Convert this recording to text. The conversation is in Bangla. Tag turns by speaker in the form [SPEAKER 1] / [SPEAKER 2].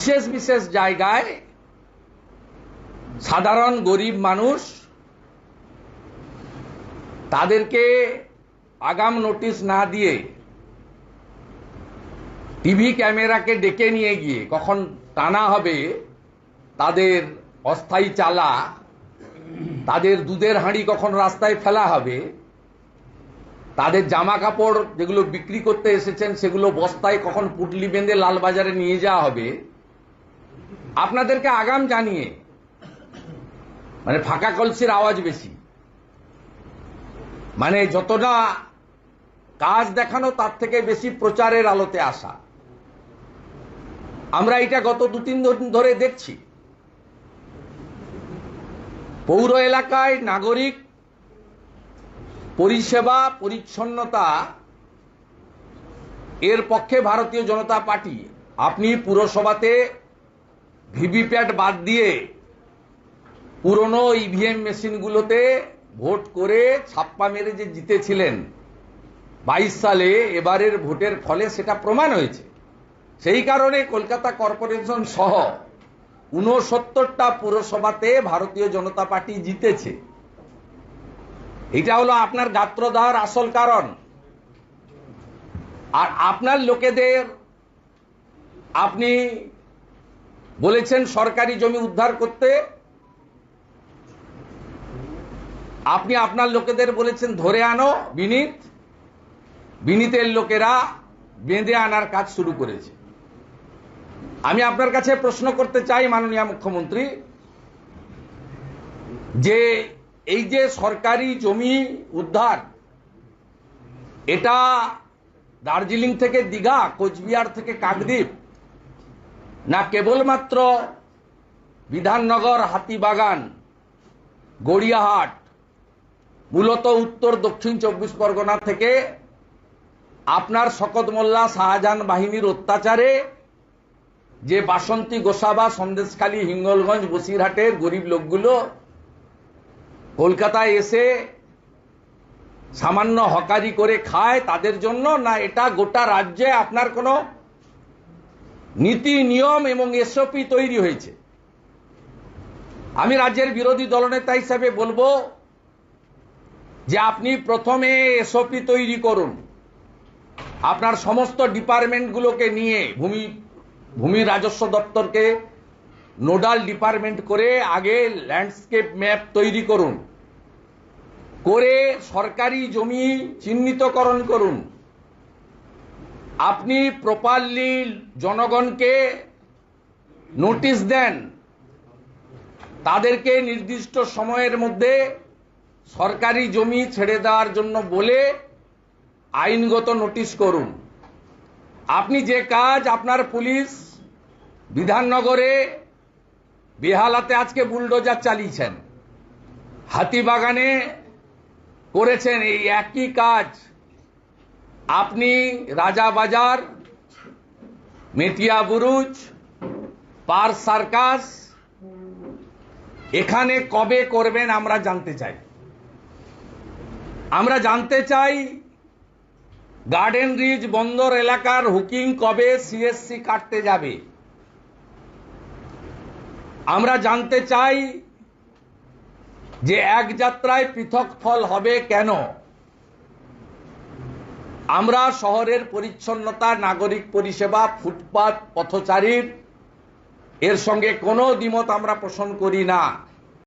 [SPEAKER 1] বিশেষ বিশেষ জায়গায় সাধারণ গরিব মানুষ তাদেরকে আগাম নোটিশ না দিয়ে টিভি ক্যামেরাকে ডেকে নিয়ে গিয়ে কখন টানা হবে তাদের অস্থায়ী চালা, তাদের দুধের হাঁড়ি কখন রাস্তায় ফেলা হবে, তাদের জামা কাপড় যেগুলো বিক্রি করতে এসেছেন সেগুলো বস্তায় কখন পুটলি বেঁধে লালবাজারে নিয়ে যাওয়া হবে আপনাদেরকে আগাম জানিয়ে মানে ফাঁকা কলসির আওয়াজ বেশি। মানে যতটা কাজ দেখানো, তার থেকে বেশি প্রচারের আলোতে আসা। আমরা এটা গত দু তিন দিন ধরে দেখছি। পৌর এলাকায় নাগরিক পরিষেবা, পরিচ্ছন্নতা, এর পক্ষে ভারতীয় জনতা পার্টি, আপনি পুরসভাতে ভিভিপ্যাট বাদ দিয়ে পুরনো ইভিএম মেশিনগুলোতে ভোট করে ছাপ্পা মেরে যে জিতেছিলেন, বাইশ সালে এবারের ভোটের ফলে সেটা প্রমাণ হয়েছে। সেই কারণে কলকাতা কর্পোরেশন সহ উনসত্তরটা পুরসভাতে ভারতীয় জনতা পার্টি জিতেছে। এটা হলো আপনার গাত্রদার আসল কারণ। আর আপনার লোকেদের, আপনি বলেছেন সরকারি জমি উদ্ধার করতে। আপনি আপনার লোকেদের বলেছেন, ধরে আনো বিনীত। বিনীতের লোকেরা বেঁধে আনার কাজ শুরু করেছে। আমি আপনার কাছে প্রশ্ন করতে চাই, মাননীয় মুখ্যমন্ত্রী, যে এই যে সরকারি জমি উদ্ধার, এটা দার্জিলিং থেকে দীঘা, কোচবিহার থেকে কাকদ্বীপ না কেবলমাত্র বিধাননগর হাতিবাগান, গড়িয়াহাট, মূলত উত্তর দক্ষিণ চব্বিশ পরগনা থেকে আপনার শকত মোল্লা শাহজাহান বাহিনীর অত্যাচারে যে বাসন্তী গোসাবা সন্দেশখালী হিঙ্গলগঞ্জ বসিরহাটের গরিব লোকগুলো কলকাতায় এসে সামান্য হকারি করে খায়, তাদের জন্য না এটা গোটা রাজ্যে আপনার কোনো নীতি, নিয়ম এবং এসওপি তৈরি হয়েছে। আমি রাজ্যের বিরোধী দলনেতা হিসাবে বলব যে আপনি প্রথমে এসওপি তৈরি করুন। আপনার সমস্ত ডিপার্টমেন্টগুলোকে নিয়ে, ভূমি ভূমি রাজস্ব দপ্তরকে নোডাল ডিপার্টমেন্ট করে আগে ল্যান্ডস্কেপ ম্যাপ তৈরি করুন। করে সরকারি জমি চিহ্নিতকরণ করুন। আপনি প্রপারলি জনগণকে নোটিশ দেন, তাদেরকে নির্দিষ্ট সময়ের মধ্যে সরকারি জমি ছেড়ে দেওয়ার জন্য বলে আইনগত নোটিশ করুন। আপনি যে কাজ আপনার পুলিশ বিধাননগরে বেহালাতে আজকে বুলডোজার চালিয়েছেন, হাতিবাগানে করেছেন, এই একই কাজ আপনি রাজাবাজার মেটিয়া বুরুজ, পার সার্কাস, এখানে কবে করবেন আমরা জানতে চাই। আমরা জানতে চাই গার্ডেন রিজ বন্দর এলাকার হুকিং কবে সিএসসি কাটতে যাবে। আমরা জানতে চাই যে এক যাত্রায় পৃথক ফল হবে কেন? আমরা শহরের পরিচ্ছন্নতা, নাগরিক পরিষেবা, ফুটপাত, পথচারীর, এর সঙ্গে কোনো দ্বিমত আমরা পোষণ করি না।